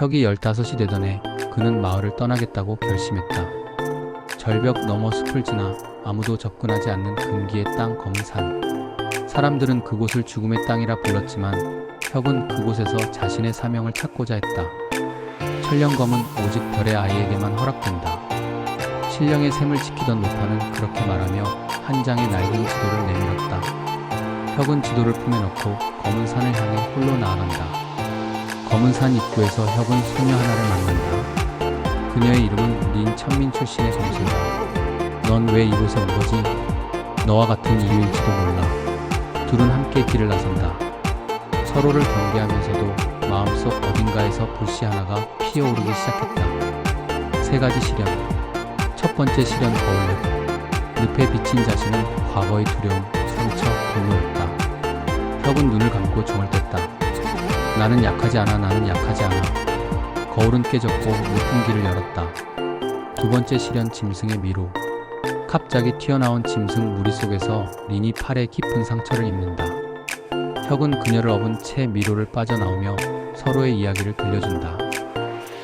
혁이 15이 되던 해 그는 마을을 떠나겠다고 결심했다. 절벽 너머 숲을 지나 아무도 접근하지 않는 금기의 땅 검은 산. 사람들은 그곳을 죽음의 땅이라 불렀지만 혁은 그곳에서 자신의 사명을 찾고자 했다. 천령검은 오직 별의 아이에게만 허락된다. 신령의 샘을 지키던 노파는 그렇게 말하며 한 장의 낡은 지도를 내밀었다. 혁은 지도를 품에 넣고 검은 산을 향해 홀로 나아간다. 검은 산 입구에서 혁은 소녀 하나를 만난다. 그녀의 이름은 린 천민 출신의 검소다. 넌 왜 이곳에 온 거지? 너와 같은 이유일지도 몰라. 둘은 함께 길을 나선다. 서로를 경계하면서도 마음속 어딘가에서 불씨 하나가 피어오르기 시작했다. 세 가지 시련. 첫 번째 시련 거울늪. 늪에 비친 자신은 과거의 두려움, 상처, 공허였다. 혁은 눈을 감고 종을 뗐다. 나는 약하지 않아, 나는 약하지 않아. 거울은 깨졌고 길을 열었다. 두 번째 시련 짐승의 미로. 갑자기 튀어나온 짐승 무리 속에서 린이 팔에 깊은 상처를 입는다. 혁은 그녀를 업은 채 미로를 빠져나오며 서로의 이야기를 들려준다.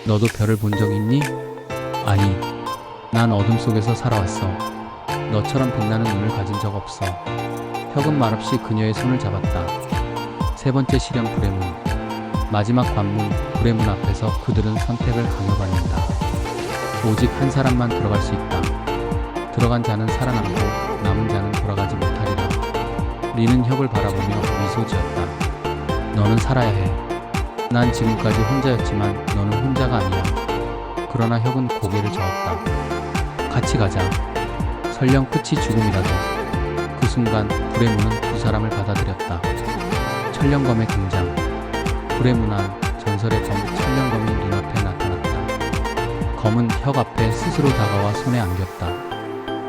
너도 별을 본 적 있니? 아니, 난 어둠 속에서 살아왔어. 너처럼 빛나는 눈을 가진 적 없어. 혁은 말없이 그녀의 손을 잡았다. 세 번째 시련 불의 문. 마지막 관문 불의 문 앞에서 그들은 선택을 강요받는다. 오직 한 사람만 들어갈 수 있다. 들어간 자는 살아남고 남은 자는 돌아가지 못하리라. 리는 혁을 바라보며 미소 지었다. 너는 살아야 해. 난 지금까지 혼자였지만 너는 혼자가 아니야. 그러나 혁은 고개를 저었다. 같이 가자. 설령 끝이 죽음이라도. 그 순간 불의 문은 두 사람을 받아들였다. 천령검의 등장. 불의 문안 전설의 검 천령검이 눈앞에 나타났다. 검은 혁 앞에 스스로 다가와 손에 안겼다.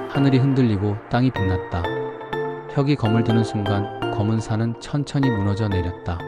하늘이 흔들리고 땅이 빛났다. 혁이 검을 드는 순간 검은 산은 천천히 무너져 내렸다.